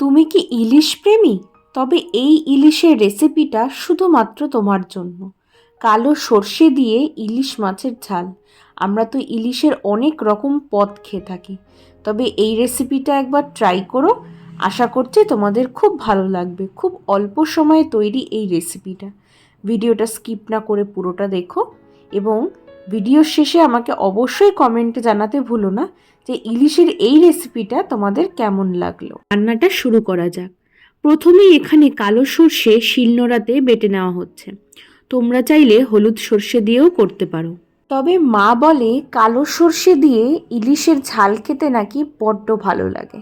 তুমি কি ইলিশ প্রেমী? তবে এই ইলিশের রেসিপিটা শুধুমাত্র তোমার জন্য। কালো সর্ষে দিয়ে ইলিশ মাছের ঝাল। আমরা তো ইলিশের অনেক রকম পদ খেয়ে থাকি। তবে এই রেসিপিটা একবার ট্রাই করো। আশা করছি তোমাদের খুব ভালো লাগবে। খুব অল্প সময়ে তৈরি এই রেসিপিটা। ভিডিওটা স্কিপ না করে পুরোটা দেখো এবং ভিডিওর শেষে আমাকে অবশ্যই কমেন্টে জানাতে ভুলো না যে ইলিশের এই রেসিপিটা তোমাদের কেমন লাগল। রান্নাটা শুরু করা যাক। প্রথমেই এখানে কালো সর্ষে শিলনোড়াতে বেটে নেওয়া হচ্ছে। তোমরা চাইলে হলুদ সর্ষে দিয়েও করতে পারো। তবে মা বলে কালো সর্ষে দিয়ে ইলিশের ঝাল খেতে নাকি বড্ড ভালো লাগে।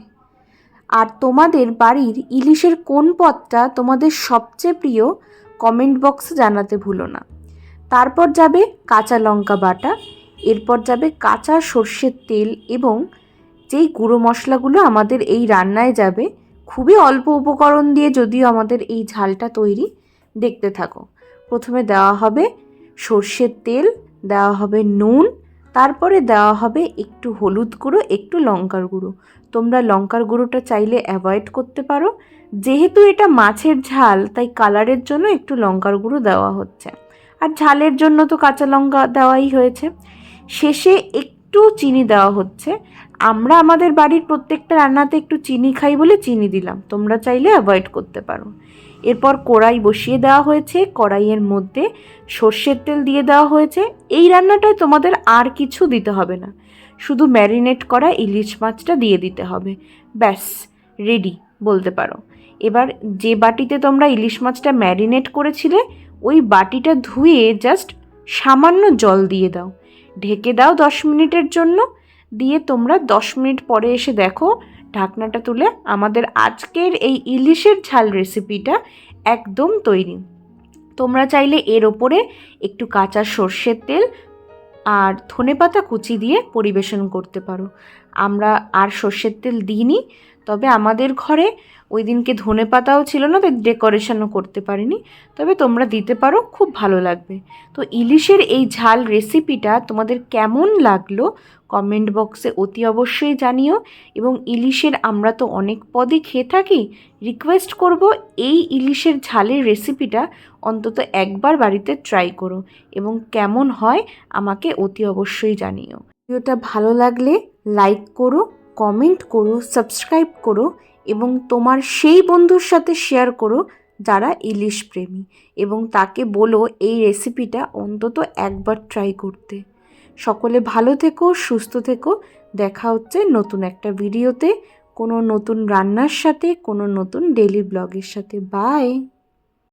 আর তোমাদের বাড়ির ইলিশের কোন পদটা তোমাদের সবচেয়ে প্রিয় কমেন্ট বক্সে জানাতে ভুলো না। তারপর যাবে কাঁচা লঙ্কা বাটা, এরপর যাবে কাঁচা সর্ষের তেল এবং যেই গুঁড়ো মশলাগুলো আমাদের এই রান্নায় যাবে, খুবই অল্প উপকরণ দিয়ে যদিও আমাদের এই ঝালটা তৈরি, দেখতে থাকো। প্রথমে দেওয়া হবে সর্ষের তেল, দেওয়া হবে নুন, তারপরে দেওয়া হবে একটু হলুদ গুঁড়ো, একটু লঙ্কার গুঁড়ো। তোমরা লঙ্কার গুঁড়োটা চাইলে অ্যাভয়েড করতে পারো। যেহেতু এটা মাছের ঝাল, তাই কালারের জন্য একটু লঙ্কার গুঁড়ো দেওয়া হচ্ছে। আর ঝালের জন্য তো কাঁচা লঙ্কা দেওয়াই হয়েছে। শেষে একটু চিনি দেওয়া হচ্ছে। আমরা আমাদের বাড়ির প্রত্যেকটা রান্নাতে একটু চিনি খাই বলে চিনি দিলাম। তোমরা চাইলে অ্যাভয়েড করতে পারো। এরপর কড়াই বসিয়ে দেওয়া হয়েছে। কড়াইয়ের মধ্যে সর্ষের তেল দিয়ে দেওয়া হয়েছে। এই রান্নাটায় তোমাদের আর কিছু দিতে হবে না। শুধু ম্যারিনেট করা ইলিশ মাছটা দিয়ে দিতে হবে। ব্যাস রেডি বলতে পারো। এবার যে বাটিতে তোমরা ইলিশ মাছটা ম্যারিনেট করেছিলে, ওই বাটিটা ধুয়ে জাস্ট সামান্য জল দিয়ে দাও। ঢেকে দাও দশ মিনিটের জন্য। দিয়ে তোমরা দশ মিনিট পরে এসে দেখো, ঢাকনাটা তুলে আমাদের আজকের এই ইলিশের ঝাল রেসিপিটা একদম তৈরি। তোমরা চাইলে এর ওপরে একটু কাঁচা সর্ষের তেল আর ধনেপাতা কুচি দিয়ে পরিবেশন করতে পারো। আমরা আর সর্ষের তেল দিইনি, তবে আমাদের ঘরে ওই দিনকে ধনে পাতাও ছিল না, তাই ডেকোরেশনও করতে পারিনি। তবে তোমরা দিতে পারো, খুব ভালো লাগবে। তো ইলিশের এই ঝাল রেসিপিটা তোমাদের কেমন লাগল কমেন্ট বক্সে অতি অবশ্যই জানিও। এবং ইলিশের আমরা তো অনেক পদই খেয়ে থাকি রিকোয়েস্ট করব এই ইলিশের ঝালের রেসিপিটা অন্তত একবার বাড়িতে ট্রাই করো এবং কেমন হয় আমাকে অতি অবশ্যই জানিও। ভিডিওটা ভালো লাগলে লাইক করো কমেন্ট করো সাবস্ক্রাইব করো এবং তোমার সেই বন্ধুর সাথে শেয়ার করো যারা ইলিশ প্রেমী এবং তাকে বলো এই রেসিপিটা অন্তত একবার ট্রাই করতে। সকলে ভালো থেকো, সুস্থ থেকো, দেখা হচ্ছে নতুন একটা ভিডিওতে কোনো নতুন রান্নার সাথে, কোনো নতুন ডেলি ব্লগের সাথে। বাই